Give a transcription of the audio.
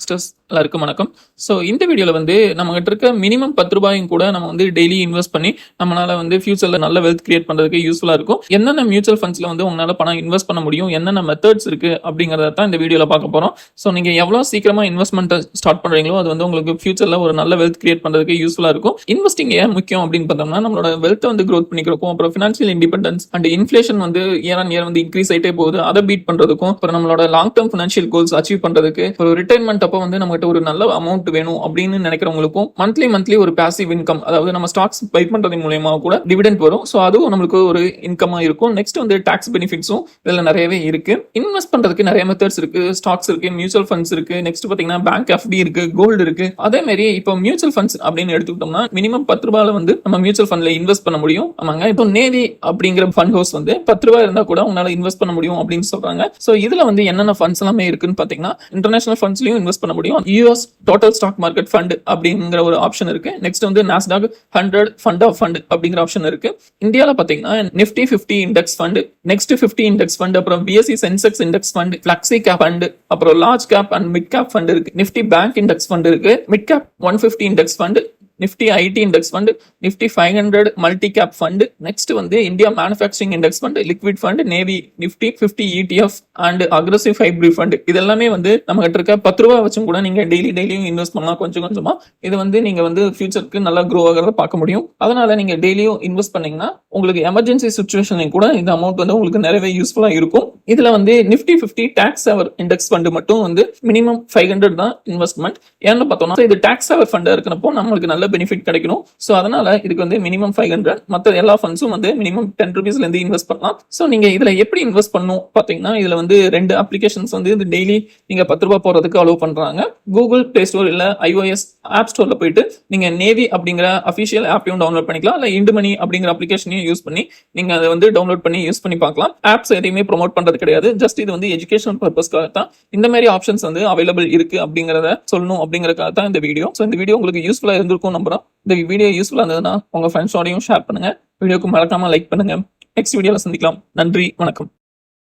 Investors எல்லாருக்கும் வணக்கம். So இந்த வீடியோவில் வந்து நம்மகிட்ட இருக்க மினிமம் பத்து ரூபாயும் கூட நம்ம வந்து டெய்லி இன்வெஸ்ட் பண்ணி நம்மளால வந்து ஃபியூச்சரில் நல்ல வெல்த் கிரியேட் பண்ணுறதுக்கு யூஸ்ஃபுல்லாக இருக்கும். என்னென்ன மியூச்சுவல் ஃபண்ட்ஸில் வந்து உங்களால் பணம் இன்வெஸ்ட் பண்ண முடியும்? என்னென்ன மெத்தட்ஸ் இருக்குது அப்படிங்கிறத தான் இந்த வீடியோவில் பார்க்க போகிறோம் ஸோ நீங்கள் எவ்வளோ சீக்கிரமாக இன்வெஸ்ட்மெண்ட் ஸ்டார்ட் பண்ணுறீங்களோ அது வந்து உங்களுக்கு ஃபியூச்சரில் ஒரு நல்ல வெல்த் கிரியேட் பண்ணுறதுக்கு யூஸ்ஃபுல்லாக இருக்கும். இன்வெஸ்டிங் ஏன் முக்கியம் அப்படின்னு பார்த்தோம்னா நம்மளோட வெல்த்தை வந்து க்ரோத் பண்ணிக்கிறக்கும் அப்புறம் ஃபினான்ஷியல் இண்டிபெண்டன்ஸ் அண்ட் இன்ஃப்ளேஷன் வந்து இயர் ஆன் இயர் வந்து இன்க்ரீஸ் ஆகிட்டே போகுது. அதை பீட் பண்ணுறதுக்கும் அப்புறம் நம்மளோட long term financial goals achieve பண்ணுறதுக்கு ஒரு ரிட்டைர்மெண்ட் அப்போ வந்து நம்மகிட்ட ஒரு நல்ல அமௌண்ட் வேணும் அப்படின்னு நினைக்கிறவங்களுக்கும் மந்த்லி மந்த்லி ஒரு பாசிவ் இன்கம் அதாவது நம்ம ஸ்டாக்ஸ் பை பண்றது மூலியமா கூட டிவிடெண்ட் வரும். ஸோ அதுவும் நம்மளுக்கு ஒரு இன்கமா இருக்கும். நெக்ஸ்ட் வந்து டாக்ஸ் பெனிஃபிட்ஸும் இதுல நிறையவே இருக்கு. இன்வெஸ்ட் பண்றதுக்கு நிறைய மெத்தட்ஸ் இருக்கு. ஸ்டாக்ஸ் இருக்கு மியூச்சுவல் ஃபண்ட்ஸ் இருக்கு. நெக்ஸ்ட் பாத்தீங்கன்னா பேங்க் எஃப்டி இருக்கு கோல்டு இருக்கு. அதே மாதிரி இப்போ மியூச்சுவல் ஃபண்ட்ஸ் அப்படின்னு எடுத்துக்கிட்டோம்னா மினிமம் பத்து ரூபாயில வந்து நம்ம மியூச்சுவல் ஃபண்ட்ல இன்வெஸ்ட் பண்ண முடியும். ஆமாங்க. இப்போ நேவி அப்படிங்கிற ஃபண்ட் ஹவுஸ் வந்து பத்து ரூபாய் இருந்தா கூட உங்களால இன்வெஸ்ட் பண்ண முடியும் அப்படின்னு சொல்றாங்க. ஸோ இதுல வந்து என்னென்ன ஃபண்ட்ஸ் எல்லாமே இருக்குன்னு பாத்தீங்கன்னா இன்டர்நேஷனல் ஃபண்ட்ஸ்லயும் இன்வெஸ்ட் பண்ண முடியும். US total stock market fund அப்படிங்கிற ஒரு ஆப்ஷன் இருக்கு. நெக்ஸ்ட் வந்து Nasdaq hundred fund of fund அப்படிங்கிற ஆப்ஷன் இருக்கு. இந்தியாவில் பாத்தீங்கன்னா Nifty fifty index fund next fifty index fund அப்புறம் BSE Sensex index fund flexi cap fund அப்புறம் large cap and mid cap fund இருக்கு. நிஃப்டி பேங்க் இண்டெக்ஸ் ஃபண்ட் இருக்கு. Mid cap one fifty index fund Nifty IT index fund Nifty five hundred multi cap fund next வந்து India manufacturing index fund liquid fund Navi Nifty fifty ETF and aggressive hybrid fund இதெல்லாமே வந்து நம்ம கிட்ட இருக்க பத்து ரூபா வச்சும் கூட நீங்க டெய்லி டெய்லியும் இன்வெஸ்ட் பண்ணலாம். கொஞ்சம் கொஞ்சமா. இது வந்து நீங்க வந்து ஃபியூச்சருக்கு நல்லா க்ரோ ஆகிறத பார்க்க முடியும். அதனால நீங்க டெய்லியும் இன்வெஸ்ட் பண்ணீங்கன்னா உங்களுக்கு எமர்ஜென்சி சுச்சுவேஷன்லையும் கூட இந்த அமௌண்ட் வந்து உங்களுக்கு நிறையவே யூஸ்ஃபுல்லா இருக்கும். இதுல வந்து நிஃப்டி ஃபிஃப்டி டாக்ஸ் அவர் இண்டெக்ஸ் ஃபண்டு மட்டும் வந்து மினிமம் ஃபைவ் ஹண்ட்ரட் தான் இன்வெஸ்ட்மெண்ட் ஏன்னு பார்த்தோம்னா இது டாக்ஸ் அவர் ஃபண்டா இருக்கிறப்போ நம்மளுக்கு நல்ல பெனிஃபிட் கிடைக்கணும். ஸோ அதனால இதுக்கு வந்து மினிமம் ஃபைவ் ஹண்ட்ரட் மற்ற எல்லா ஃபண்ட்ஸும் வந்து மினிமம் டென் ருபீஸ்ல இருந்து இன்வெஸ்ட் பண்ணலாம். ஸோ நீங்க இதுல எப்படி இன்வெஸ்ட் பண்ணும் பாத்தீங்கன்னா இதுல வந்து ரெண்டு அப்ளிகேஷன்ஸ் வந்து இது டெய்லி நீங்க பத்து ரூபாய் போறதுக்கு அலோவ் பண்றாங்க. கூகுள் பிளே ஸ்டோர் இல்ல ஐஓஎஸ் ஆப் ஸ்டோர்ல போயிட்டு நீங்க நேவி அப்படிங்கிற அஃபிஷியல் ஆப்பையும் டவுன்லோட் பண்ணிக்கலாம். இல்ல இண்டுமணி அப்படிங்கிற அப்ளிகேஷனையும் யூஸ் பண்ணி நீங்க அதை வந்து டவுன்லோட் பண்ணி யூஸ் பண்ணி பார்க்கலாம். ஆப்ஸ் எதையுமே ப்ரோமோட் பண்றது கிடையாது. ஜஸ்ட் இது வந்து எஜுகேஷனல் பர்பஸ்க்காக தான் இந்த மாதிரி ஆப்ஷன்ஸ் வந்து அவைலபிள் இருக்கு அப்படிங்கறத சொல்லணும் அப்படிங்கறக்காக தான் இந்த வீடியோ ஸோ இந்த வீடியோ உங்களுக்கு யூஸ்ஃபுல்லா இருந்திருக்கும் நம்புறோம். இந்த வீடியோ யூஸ்ஃபுல்லா இருந்ததுன்னா உங்க ஃப்ரெண்ட்ஸோடையும் ஷேர் பண்ணுங்க. வீடியோக்கு மறக்காம லைக் பண்ணுங்க. நெக்ஸ்ட் வீடியோல சந்திக்கலாம். நன்றி. வணக்கம்.